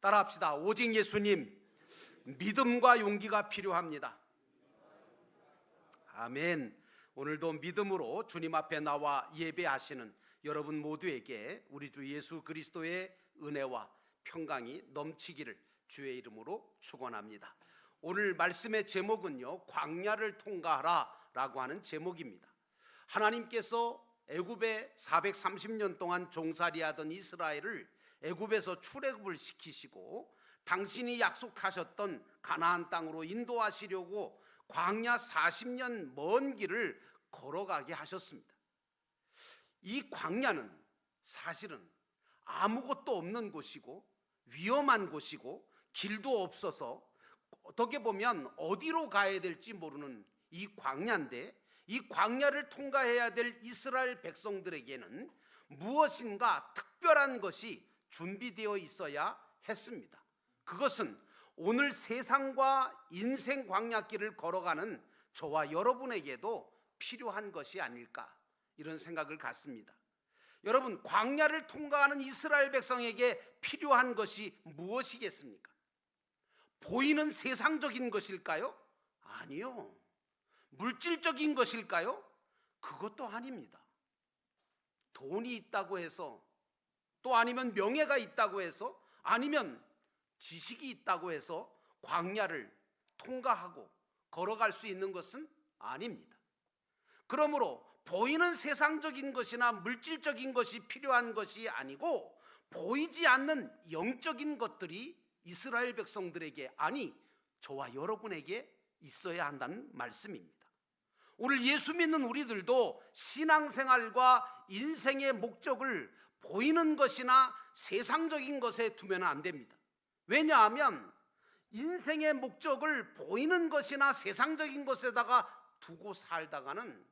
따라합시다. 오직 예수님 믿음과 용기가 필요합니다. 아멘. 오늘도 믿음으로 주님 앞에 나와 예배하시는 여러분 모두에게 우리 주 예수 그리스도의 은혜와 평강이 넘치기를 주의 이름으로 축원합니다. 오늘 말씀의 제목은요. 광야를 통과하라라고 하는 제목입니다. 하나님께서 애굽에 430년 동안 종살이하던 이스라엘을 애굽에서 출애굽을 시키시고 당신이 약속하셨던 가나안 땅으로 인도하시려고 광야 40년 먼 길을 걸어가게 하셨습니다. 이 광야는 사실은 아무것도 없는 곳이고 위험한 곳이고 길도 없어서 어떻게 보면 어디로 가야 될지 모르는 이 광야인데 이 광야를 통과해야 될 이스라엘 백성들에게는 무엇인가 특별한 것이 준비되어 있어야 했습니다. 그것은 오늘 세상과 인생 광야길을 걸어가는 저와 여러분에게도 필요한 것이 아닐까 이런 생각을 갖습니다. 여러분, 광야를 통과하는 이스라엘 백성에게 필요한 것이 무엇이겠습니까? 보이는 세상적인 것일까요? 아니요. 물질적인 것일까요? 그것도 아닙니다. 돈이 있다고 해서 또 아니면 명예가 있다고 해서 아니면 지식이 있다고 해서 광야를 통과하고 걸어갈 수 있는 것은 아닙니다. 그러므로 보이는 세상적인 것이나 물질적인 것이 필요한 것이 아니고 보이지 않는 영적인 것들이 이스라엘 백성들에게 아니 저와 여러분에게 있어야 한다는 말씀입니다. 오늘 예수 믿는 우리들도 신앙생활과 인생의 목적을 보이는 것이나 세상적인 것에 두면 안 됩니다. 왜냐하면 인생의 목적을 보이는 것이나 세상적인 것에다가 두고 살다가는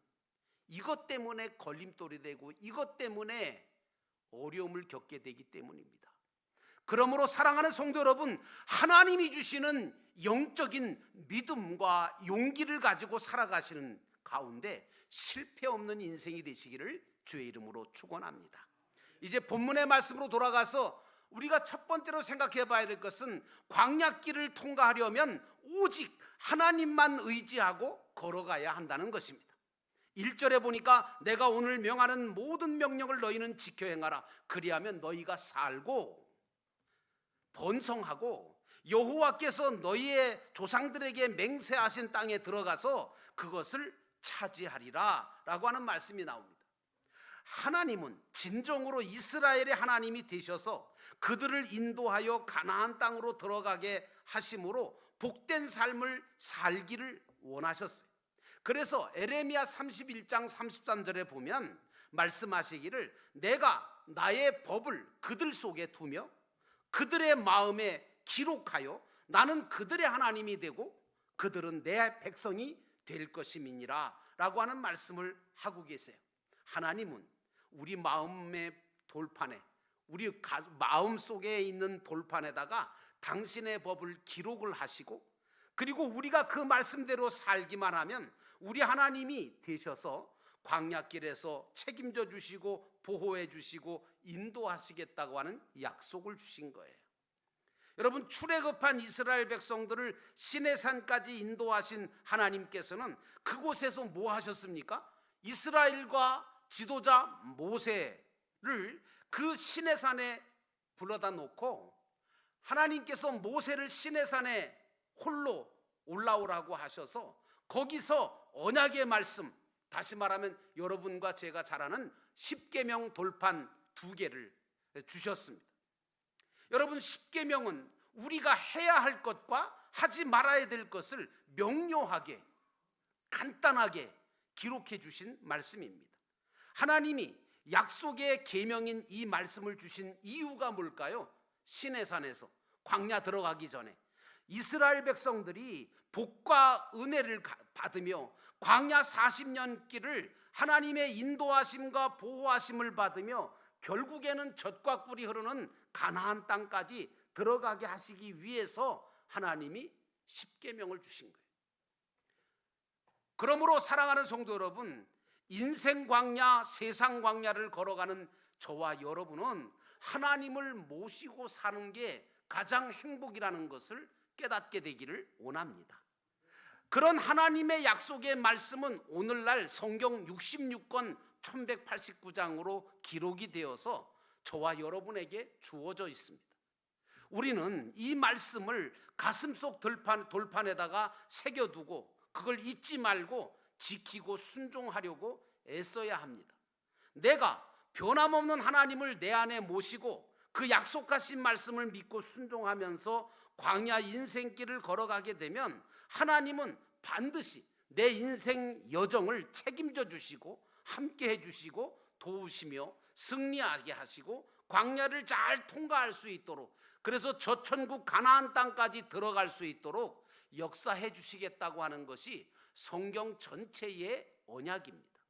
이것 때문에 걸림돌이 되고 이것 때문에 어려움을 겪게 되기 때문입니다. 그러므로 사랑하는 성도 여러분, 하나님이 주시는 영적인 믿음과 용기를 가지고 살아가시는 가운데 실패 없는 인생이 되시기를 주의 이름으로 축원합니다. 이제 본문의 말씀으로 돌아가서 우리가 첫 번째로 생각해 봐야 될 것은 광야길을 통과하려면 오직 하나님만 의지하고 걸어가야 한다는 것입니다. 1절에 보니까 내가 오늘 명하는 모든 명령을 너희는 지켜 행하라. 그리하면 너희가 살고 번성하고 여호와께서 너희의 조상들에게 맹세하신 땅에 들어가서 그것을 차지하리라라고 하는 말씀이 나옵니다. 하나님은 진정으로 이스라엘의 하나님이 되셔서 그들을 인도하여 가나안 땅으로 들어가게 하심으로 복된 삶을 살기를 원하셨어요. 그래서 에레미야 31장 33절에 보면 말씀하시기를 내가 나의 법을 그들 속에 두며 그들의 마음에 기록하여 나는 그들의 하나님이 되고 그들은 내 백성이 될 것임이니라 라고 하는 말씀을 하고 계세요. 하나님은 우리 마음의 돌판에 우리 마음 속에 있는 돌판에다가 당신의 법을 기록을 하시고 그리고 우리가 그 말씀대로 살기만 하면 우리 하나님이 되셔서 광야길에서 책임져 주시고 보호해 주시고 인도하시겠다고 하는 약속을 주신 거예요. 여러분 출애굽한 이스라엘 백성들을 시내산까지 인도하신 하나님께서는 그곳에서 뭐 하셨습니까? 이스라엘과 지도자 모세를 그 시내산에 불러다 놓고 하나님께서 모세를 시내산에 홀로 올라오라고 하셔서 거기서 언약의 말씀 다시 말하면 여러분과 제가 잘 아는 십계명 돌판 두 개를 주셨습니다. 여러분 십계명은 우리가 해야 할 것과 하지 말아야 될 것을 명료하게 간단하게 기록해 주신 말씀입니다. 하나님이 약속의 계명인 이 말씀을 주신 이유가 뭘까요? 시내산에서 광야 들어가기 전에 이스라엘 백성들이 복과 은혜를 받으며 광야 40년 길을 하나님의 인도하심과 보호하심을 받으며 결국에는 젖과 꿀이 흐르는 가나안 땅까지 들어가게 하시기 위해서 하나님이 십계명을 주신 거예요. 그러므로 사랑하는 성도 여러분, 인생 광야, 세상 광야를 걸어가는 저와 여러분은 하나님을 모시고 사는 게 가장 행복이라는 것을 깨닫게 되기를 원합니다. 그런 하나님의 약속의 말씀은 오늘날 성경 66권 1189장으로 기록이 되어서 저와 여러분에게 주어져 있습니다. 우리는 이 말씀을 가슴속 돌판, 돌판에다가 새겨두고 그걸 잊지 말고 지키고 순종하려고 애써야 합니다. 내가 변함없는 하나님을 내 안에 모시고 그 약속하신 말씀을 믿고 순종하면서 광야 인생길을 걸어가게 되면 하나님은 반드시 내 인생 여정을 책임져 주시고 함께 해 주시고 도우시며 승리하게 하시고 광야를 잘 통과할 수 있도록 그래서 저 천국 가나안 땅까지 들어갈 수 있도록 역사해 주시겠다고 하는 것이 성경 전체의 언약입니다.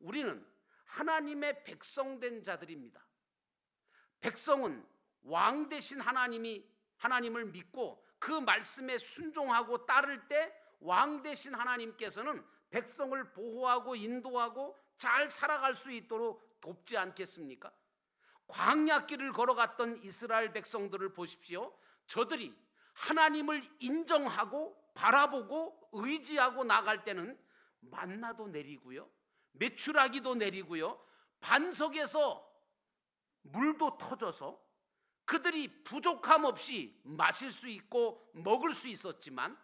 우리는 하나님의 백성된 자들입니다. 백성은 왕 대신 하나님이 하나님을 믿고 그 말씀에 순종하고 따를 때 왕 대신 하나님께서는 백성을 보호하고 인도하고 잘 살아갈 수 있도록 돕지 않겠습니까? 광야 길을 걸어갔던 이스라엘 백성들을 보십시오. 저들이 하나님을 인정하고 바라보고 의지하고 나갈 때는 만나도 내리고요. 매출하기도 내리고요. 반석에서 물도 터져서 그들이 부족함 없이 마실 수 있고 먹을 수 있었지만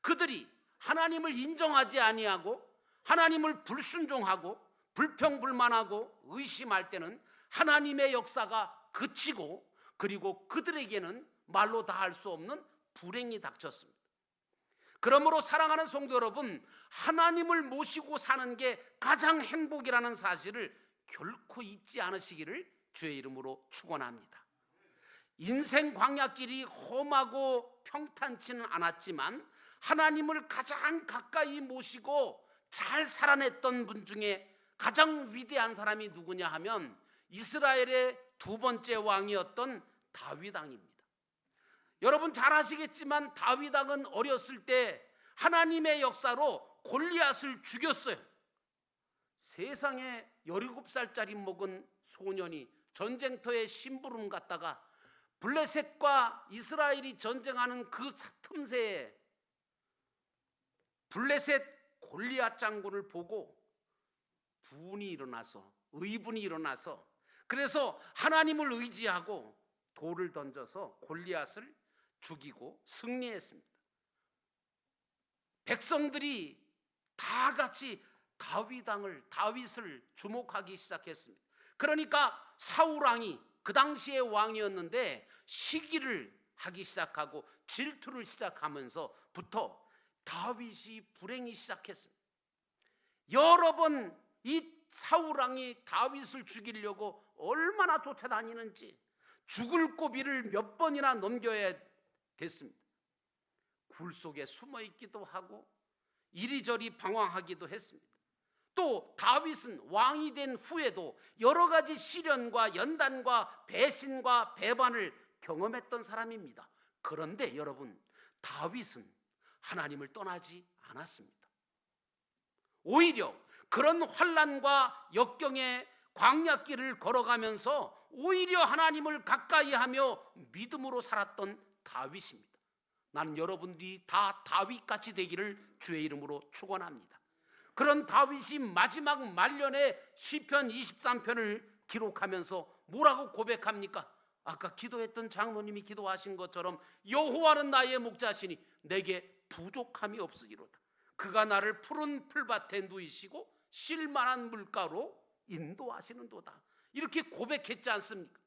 그들이 하나님을 인정하지 아니하고 하나님을 불순종하고 불평불만하고 의심할 때는 하나님의 역사가 그치고 그리고 그들에게는 말로 다 할 수 없는 불행이 닥쳤습니다. 그러므로 사랑하는 성도 여러분, 하나님을 모시고 사는 게 가장 행복이라는 사실을 결코 잊지 않으시기를 주의 이름으로 축원합니다. 인생 광야길이 험하고 평탄치는 않았지만 하나님을 가장 가까이 모시고 잘 살아냈던 분 중에 가장 위대한 사람이 누구냐 하면 이스라엘의 두 번째 왕이었던 다윗 왕입니다. 여러분 잘 아시겠지만 다윗 왕은 어렸을 때 하나님의 역사로 골리앗을 죽였어요. 세상에 17살짜리 먹은 소년이 전쟁터에 심부름 갔다가 블레셋과 이스라엘이 전쟁하는 그 틈새에 블레셋 골리앗 장군을 보고 분이 일어나서 의분이 일어나서 그래서 하나님을 의지하고 돌을 던져서 골리앗을 죽이고 승리했습니다. 백성들이 다 같이 다윗 왕을 다윗을 주목하기 시작했습니다. 그러니까 사울 왕이 그 당시의 왕이었는데 시기를 하기 시작하고 질투를 시작하면서부터 다윗이 불행이 시작했습니다. 여러 번 이 사울 왕이 다윗을 죽이려고 얼마나 쫓아다니는지 죽을 고비를 몇 번이나 넘겨야 됐습니다. 굴 속에 숨어 있기도 하고 이리저리 방황하기도 했습니다. 또 다윗은 왕이 된 후에도 여러 가지 시련과 연단과 배신과 배반을 경험했던 사람입니다. 그런데 여러분, 다윗은 하나님을 떠나지 않았습니다. 오히려 그런 환란과 역경의 광야길을 걸어가면서 오히려 하나님을 가까이 하며 믿음으로 살았던 다윗입니다. 나는 여러분들이 다 다윗같이 되기를 주의 이름으로 축원합니다. 그런 다윗이 마지막 말년에 시편 23편을 기록하면서 뭐라고 고백합니까? 아까 기도했던 장로님이 기도하신 것처럼 여호와는 나의 목자시니 내게 부족함이 없으리로다. 그가 나를 푸른 풀밭에 누이시고 실만한 물가로 인도하시는도다. 이렇게 고백했지 않습니까?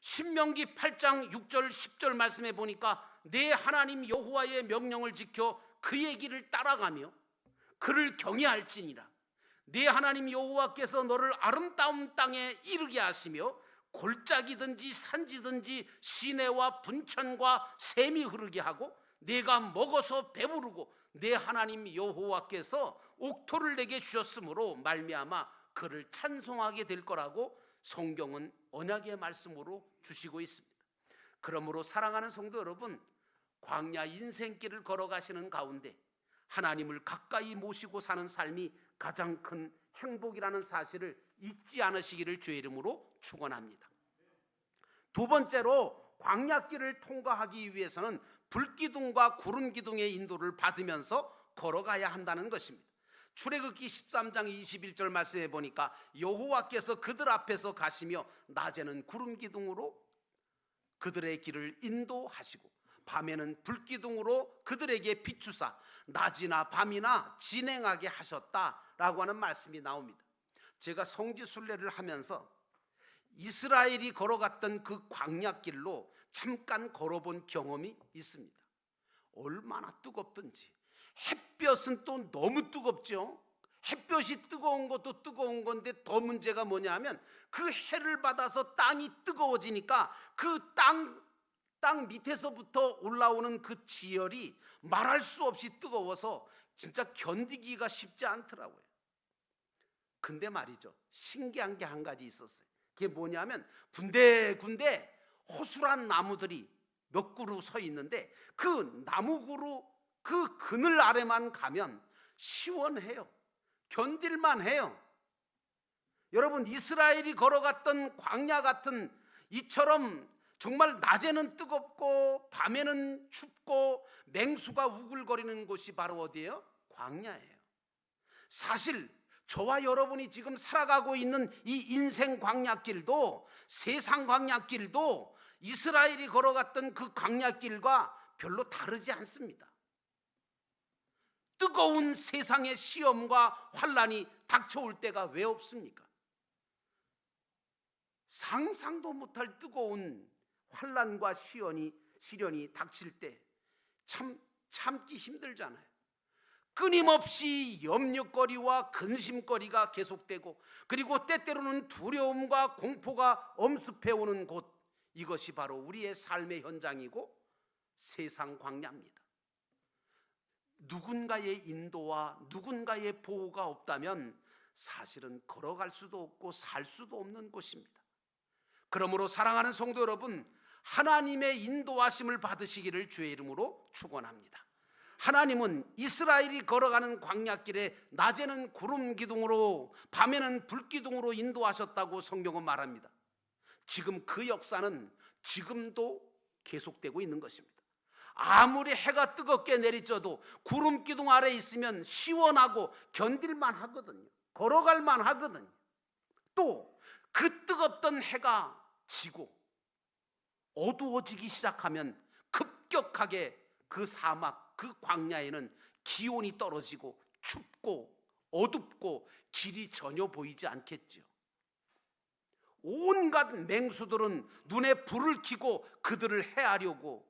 신명기 8장 6절 10절 말씀에 보니까 내 하나님 여호와의 명령을 지켜 그의 길을 따라가며 그를 경외할지니라. 내 하나님 여호와께서 너를 아름다운 땅에 이르게 하시며 골짜기든지 산지든지 시내와 분천과 샘이 흐르게 하고 내가 먹어서 배부르고 내 하나님 여호와께서 옥토를 내게 주셨으므로 말미암아 그를 찬송하게 될 거라고 성경은 언약의 말씀으로 주시고 있습니다. 그러므로 사랑하는 성도 여러분, 광야 인생길을 걸어가시는 가운데 하나님을 가까이 모시고 사는 삶이 가장 큰 행복이라는 사실을 잊지 않으시기를 주의 이름으로 축원합니다. 두 번째로 광야길을 통과하기 위해서는 불기둥과 구름 기둥의 인도를 받으면서 걸어가야 한다는 것입니다. 출애굽기 13장 21절 말씀해 보니까 여호와께서 그들 앞에서 가시며 낮에는 구름 기둥으로 그들의 길을 인도하시고 밤에는 불기둥으로 그들에게 비추사 낮이나 밤이나 진행하게 하셨다라고 하는 말씀이 나옵니다. 제가 성지 순례를 하면서 이스라엘이 걸어갔던 그 광야길로 잠깐 걸어본 경험이 있습니다. 얼마나 뜨겁든지 햇볕은 또 너무 뜨겁죠. 햇볕이 뜨거운 것도 뜨거운 건데 더 문제가 뭐냐면 그 해를 받아서 땅이 뜨거워지니까 그 땅 땅 밑에서부터 올라오는 그 지열이 말할 수 없이 뜨거워서 진짜 견디기가 쉽지 않더라고요. 근데 말이죠. 신기한 게 한 가지 있었어요. 그게 뭐냐면 군데군데 호술한 나무들이 몇 그루 서 있는데 그 나무 그루 그 그늘 아래만 가면 시원해요. 견딜만 해요. 여러분 이스라엘이 걸어갔던 광야 같은 이처럼 정말 낮에는 뜨겁고 밤에는 춥고 맹수가 우글거리는 곳이 바로 어디예요? 광야예요. 사실 저와 여러분이 지금 살아가고 있는 이 인생 광야길도 세상 광야길도 이스라엘이 걸어갔던 그 광야길과 별로 다르지 않습니다. 뜨거운 세상의 시험과 환란이 닥쳐올 때가 왜 없습니까? 상상도 못할 뜨거운 환란과 시련이 시련이 닥칠 때 참 참기 힘들잖아요. 끊임없이 염려거리와 근심거리가 계속되고 그리고 때때로는 두려움과 공포가 엄습해 오는 곳 이것이 바로 우리의 삶의 현장이고 세상 광야입니다. 누군가의 인도와 누군가의 보호가 없다면 사실은 걸어갈 수도 없고 살 수도 없는 곳입니다. 그러므로 사랑하는 성도 여러분, 하나님의 인도하심을 받으시기를 주의 이름으로 축원합니다. 하나님은 이스라엘이 걸어가는 광야길에 낮에는 구름 기둥으로 밤에는 불 기둥으로 인도하셨다고 성경은 말합니다. 지금 그 역사는 지금도 계속되고 있는 것입니다. 아무리 해가 뜨겁게 내리쳐도 구름 기둥 아래 있으면 시원하고 견딜만 하거든요. 걸어갈만 하거든요. 또 그 뜨겁던 해가 지고 어두워지기 시작하면 급격하게 그 사막, 그 광야에는 기온이 떨어지고 춥고 어둡고 길이 전혀 보이지 않겠죠. 온갖 맹수들은 눈에 불을 켜고 그들을 해하려고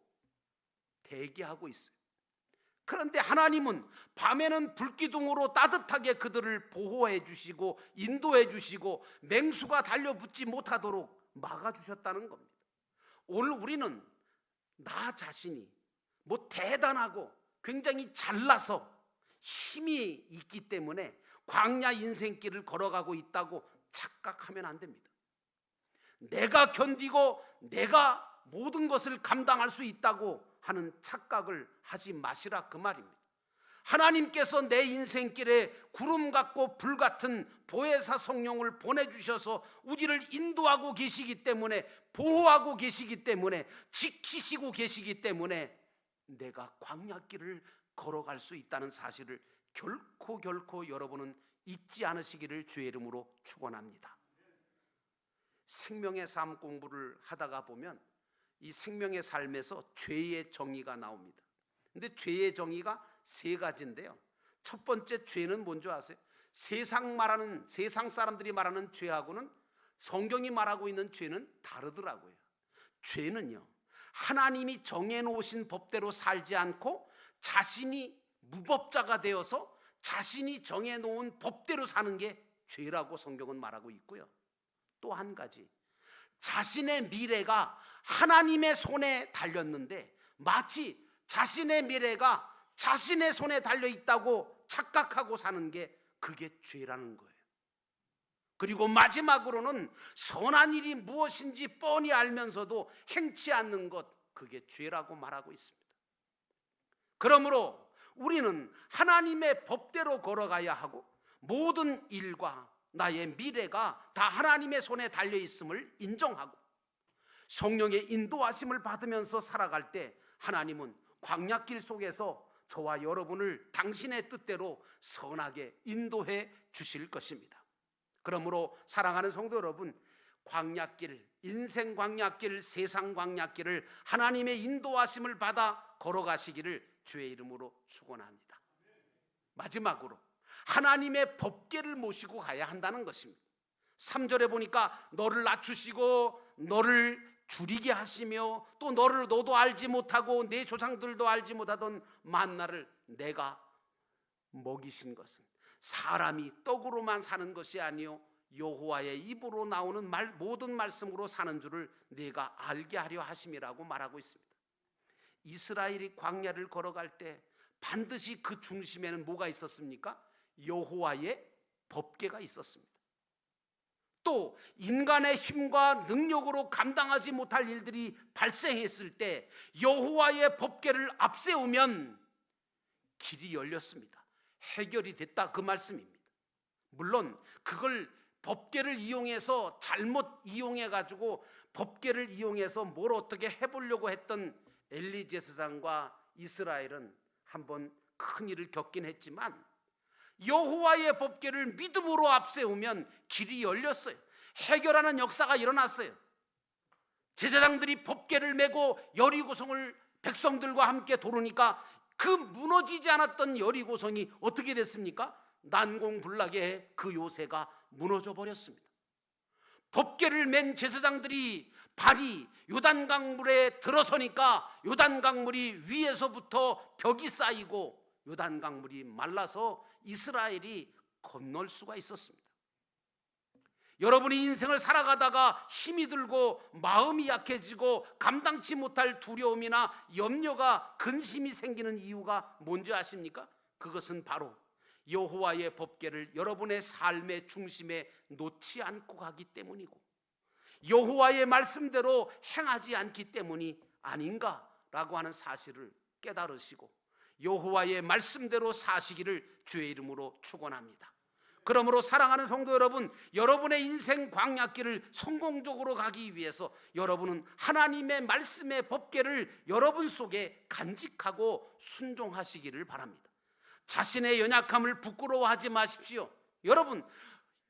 대기하고 있어요. 그런데 하나님은 밤에는 불기둥으로 따뜻하게 그들을 보호해 주시고 인도해 주시고 맹수가 달려붙지 못하도록 막아 주셨다는 겁니다. 오늘 우리는 나 자신이 뭐 대단하고 굉장히 잘나서 힘이 있기 때문에 광야 인생길을 걸어가고 있다고 착각하면 안 됩니다. 내가 견디고 내가 모든 것을 감당할 수 있다고 하는 착각을 하지 마시라 그 말입니다. 하나님께서 내 인생길에 구름 같고 불 같은 보혜사 성령을 보내주셔서 우리를 인도하고 계시기 때문에 보호하고 계시기 때문에 지키시고 계시기 때문에 내가 광야길을 걸어갈 수 있다는 사실을 결코 결코 여러분은 잊지 않으시기를 주의 이름으로 축원합니다. 생명의 삶 공부를 하다가 보면 이 생명의 삶에서 죄의 정의가 나옵니다. 근데 죄의 정의가 세 가지인데요. 첫 번째 죄는 뭔지 아세요? 세상 말하는 세상 사람들이 말하는 죄하고는 성경이 말하고 있는 죄는 다르더라고요. 죄는요. 하나님이 정해 놓으신 법대로 살지 않고 자신이 무법자가 되어서 자신이 정해 놓은 법대로 사는 게 죄라고 성경은 말하고 있고요. 또 한 가지. 자신의 미래가 하나님의 손에 달렸는데 마치 자신의 미래가 자신의 손에 달려 있다고 착각하고 사는 게 그게 죄라는 거예요. 그리고 마지막으로는 선한 일이 무엇인지 뻔히 알면서도 행치 않는 것, 그게 죄라고 말하고 있습니다. 그러므로 우리는 하나님의 법대로 걸어가야 하고 모든 일과 나의 미래가 다 하나님의 손에 달려 있음을 인정하고 성령의 인도하심을 받으면서 살아갈 때 하나님은 광야길 속에서 저와 여러분을 당신의 뜻대로 선하게 인도해 주실 것입니다. 그러므로 사랑하는 성도 여러분, 광야길, 인생 광야길, 세상 광야길을 하나님의 인도하심을 받아 걸어가시기를 주의 이름으로 축원합니다. 마지막으로 하나님의 법계를 모시고 가야 한다는 것입니다. 3절에 보니까 너를 낮추시고 너를 줄이게 하시며 또 너를 너도 알지 못하고 내 조상들도 알지 못하던 만나를 내가 먹이신 것은 사람이 떡으로만 사는 것이 아니요 여호와의 입으로 나오는 말, 모든 말씀으로 사는 줄을 내가 알게 하려 하심이라고 말하고 있습니다. 이스라엘이 광야를 걸어갈 때 반드시 그 중심에는 뭐가 있었습니까? 여호와의 법계가 있었습니다. 또 인간의 힘과 능력으로 감당하지 못할 일들이 발생했을 때 여호와의 법계를 앞세우면 길이 열렸습니다. 해결이 됐다 그 말씀입니다. 물론 그걸 법계를 이용해서 잘못 이용해 가지고 법계를 이용해서 뭘 어떻게 해보려고 했던 엘리 제사장과 이스라엘은 한번 큰 일을 겪긴 했지만 여호와의 법계를 믿음으로 앞세우면 길이 열렸어요. 해결하는 역사가 일어났어요. 제사장들이 법계를 메고 여리고성을 백성들과 함께 도르니까 그 무너지지 않았던 여리고성이 어떻게 됐습니까? 난공불락의 그 요새가 무너져 버렸습니다. 법계를 맨 제사장들이 발이 요단강 물에 들어서니까 요단강 물이 위에서부터 벽이 쌓이고 요단강 물이 말라서 이스라엘이 건널 수가 있었습니다. 여러분이 인생을 살아가다가 힘이 들고 마음이 약해지고 감당치 못할 두려움이나 염려가 근심이 생기는 이유가 뭔지 아십니까? 그것은 바로 여호와의 법궤를 여러분의 삶의 중심에 놓지 않고 가기 때문이고 여호와의 말씀대로 행하지 않기 때문이 아닌가라고 하는 사실을 깨달으시고 여호와의 말씀대로 사시기를 주의 이름으로 축원합니다. 그러므로 사랑하는 성도 여러분, 여러분의 인생 광야길을 성공적으로 가기 위해서 여러분은 하나님의 말씀의 법궤를 여러분 속에 간직하고 순종하시기를 바랍니다. 자신의 연약함을 부끄러워하지 마십시오. 여러분,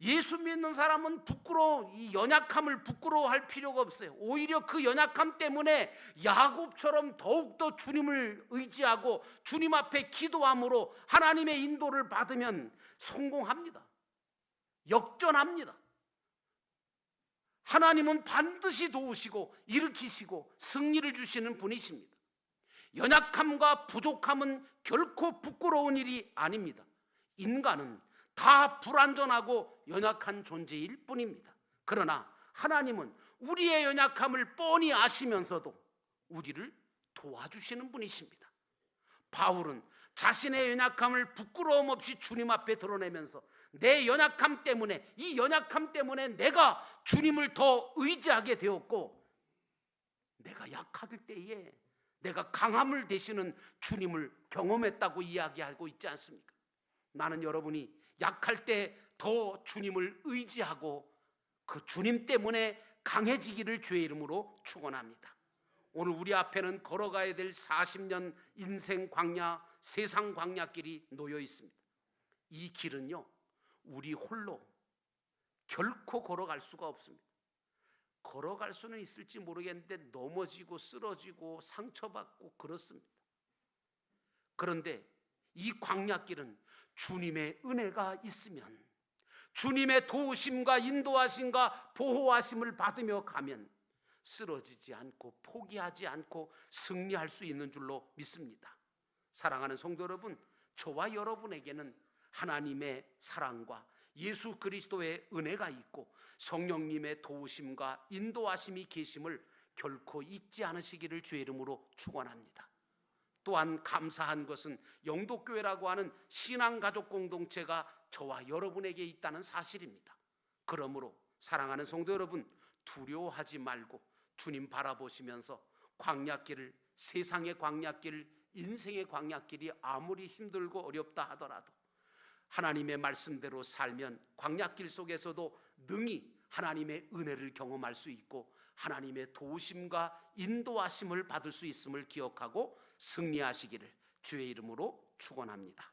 예수 믿는 사람은 부끄러워 이 연약함을 부끄러워할 필요가 없어요. 오히려 그 연약함 때문에 야곱처럼 더욱 더 주님을 의지하고 주님 앞에 기도함으로 하나님의 인도를 받으면 성공합니다. 역전합니다. 하나님은 반드시 도우시고 일으키시고 승리를 주시는 분이십니다. 연약함과 부족함은 결코 부끄러운 일이 아닙니다. 인간은 다 불완전하고 연약한 존재일 뿐입니다. 그러나 하나님은 우리의 연약함을 뻔히 아시면서도 우리를 도와주시는 분이십니다. 바울은 자신의 연약함을 부끄러움 없이 주님 앞에 드러내면서 내 연약함 때문에 이 연약함 때문에 내가 주님을 더 의지하게 되었고 내가 약하들 때에 내가 강함을 되시는 주님을 경험했다고 이야기하고 있지 않습니까? 나는 여러분이 약할 때 더 주님을 의지하고 그 주님 때문에 강해지기를 주의 이름으로 축원합니다. 오늘 우리 앞에는 걸어가야 될 40년 인생 광야, 세상 광야길이 놓여 있습니다. 이 길은요, 우리 홀로 결코 걸어갈 수가 없습니다. 걸어갈 수는 있을지 모르겠는데 넘어지고 쓰러지고 상처받고 그렇습니다. 그런데 이 광야길은 주님의 은혜가 있으면 주님의 도우심과 인도하심과 보호하심을 받으며 가면 쓰러지지 않고 포기하지 않고 승리할 수 있는 줄로 믿습니다. 사랑하는 성도 여러분, 저와 여러분에게는 하나님의 사랑과 예수 그리스도의 은혜가 있고 성령님의 도우심과 인도하심이 계심을 결코 잊지 않으시기를 주의 이름으로 축원합니다. 또한 감사한 것은 영도교회라고 하는 신앙가족 공동체가 저와 여러분에게 있다는 사실입니다. 그러므로 사랑하는 성도 여러분 두려워하지 말고 주님 바라보시면서 광야길을 세상의 광야길, 인생의 광야길이 아무리 힘들고 어렵다 하더라도 하나님의 말씀대로 살면 광야길 속에서도 능히 하나님의 은혜를 경험할 수 있고 하나님의 도우심과 인도하심을 받을 수 있음을 기억하고 승리하시기를 주의 이름으로 축원합니다.